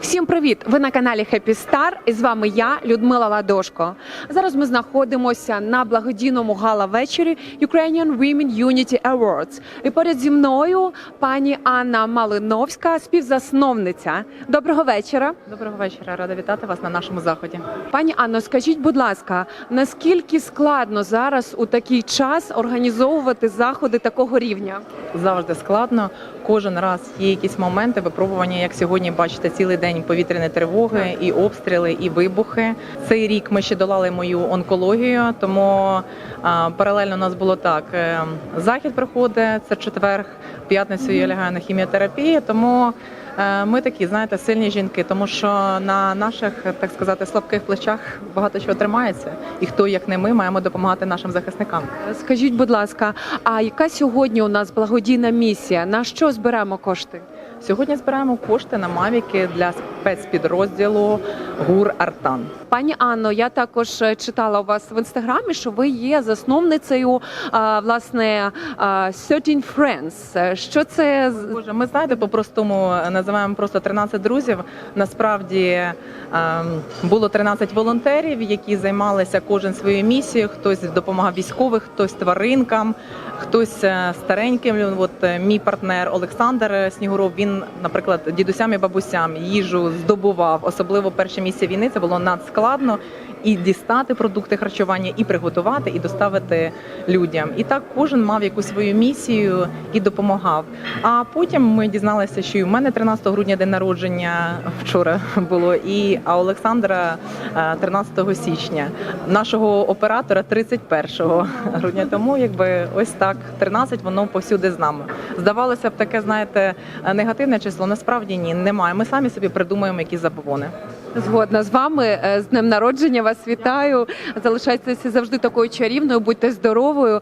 Всім привіт! Ви на каналі Happy Star і з вами я, Людмила Ладошко. Зараз ми знаходимося на благодійному гала-вечорі Ukrainian Women Unity Awards. І поряд зі мною пані Анна Малиновська, співзасновниця. Доброго вечора. Доброго вечора, рада вітати вас на нашому заході. Пані Анно, скажіть, будь ласка, наскільки складно зараз у такий час організовувати заходи такого рівня? Завжди складно. Кожен раз є якісь моменти випробування. Як сьогодні бачите, цілий день повітряні тривоги, і обстріли, і вибухи. Цей рік ми ще долали мою онкологію, тому паралельно у нас було так: е, захід приходить, це четверг, п'ятницю я лягаю на хіміотерапію. Тому ми такі, знаєте, сильні жінки, тому що на наших, так сказати, слабких плечах багато чого тримається, і хто як не ми маємо допомагати нашим захисникам. Скажіть, будь ласка, а яка сьогодні у нас благодійна місія? На що зберемо кошти? Сьогодні збираємо кошти на мавіки для спецпідрозділу ГУР Артан. Пані Анно, я також е, читала у вас в інстаграмі, що ви є засновницею а, власне а, 13 Friends. Е, Що це Боже, ми знаєте, по-простому називаємо просто 13 друзів. Насправді ем, було 13 волонтерів, які займалися кожен своєю місією. Хтось допомагав військових, хтось тваринкам, хтось е, стареньким. От е, мій партнер Олександр Снігуров. Він, наприклад, дідусям і бабусям їжу здобував. Особливо перші місця війни це було надскладно. І дістати продукти харчування, і приготувати, і доставити людям. І так кожен мав якусь свою місію і допомагав. А потім ми дізналися, що і в мене 13 грудня день народження вчора було, і а Олександра е, 13 січня. Нашого оператора 31 грудня. Тому якби ось так 13 воно повсюди з нами. Здавалося б, таке знаєте негативне число. Насправді ні, немає. Ми самі собі придумуємо якісь забобони. Згодна з вами? Е, З днем народження вас вітаю. Залишайтеся завжди такою чарівною, будьте здоровою.